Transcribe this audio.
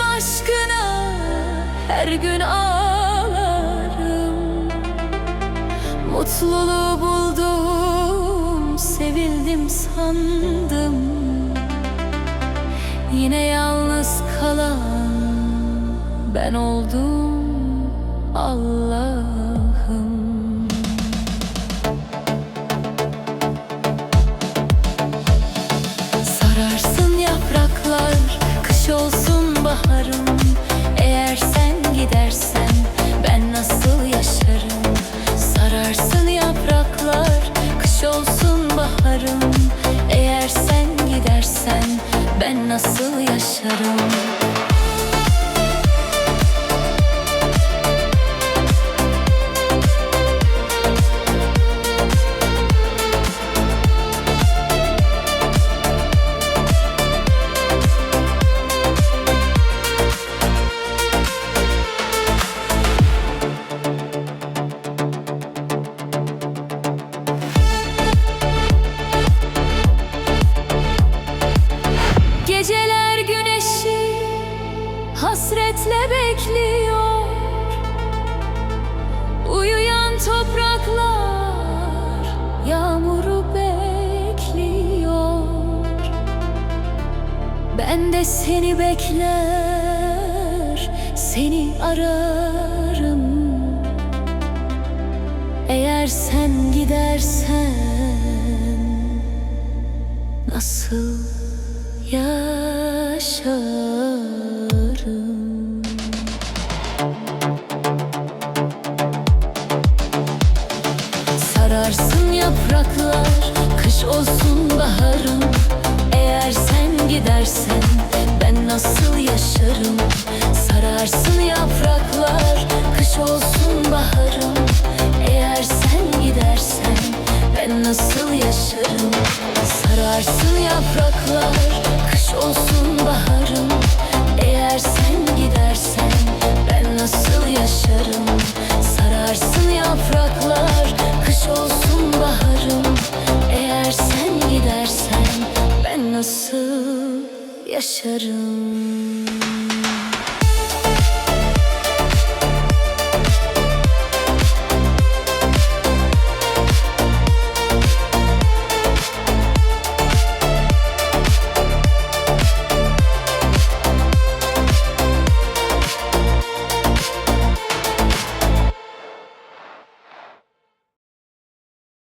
aşkına her gün ağlarım. Mutluluğu buldum, sevildim sandım. Yine yalnız kalan ben oldum Allah'ım Eğer sen gidersen ben nasıl yaşarım? Sararsın yapraklar, kış olsun baharım. Eğer sen gidersen ben nasıl yaşarım Ben de seni bekler, seni ararım. Eğer sen gidersen nasıl yaşarım? Sararsın yapraklar Kış olsun baharım Eğer sen gidersen Ben nasıl yaşarım? Sararsın yapraklar Kış olsun baharım. Eğer sen gidersen Ben nasıl yaşarım? Sararsın yapraklar Kış olsun baharım. Eğer sen gidersen nasıl yaşarım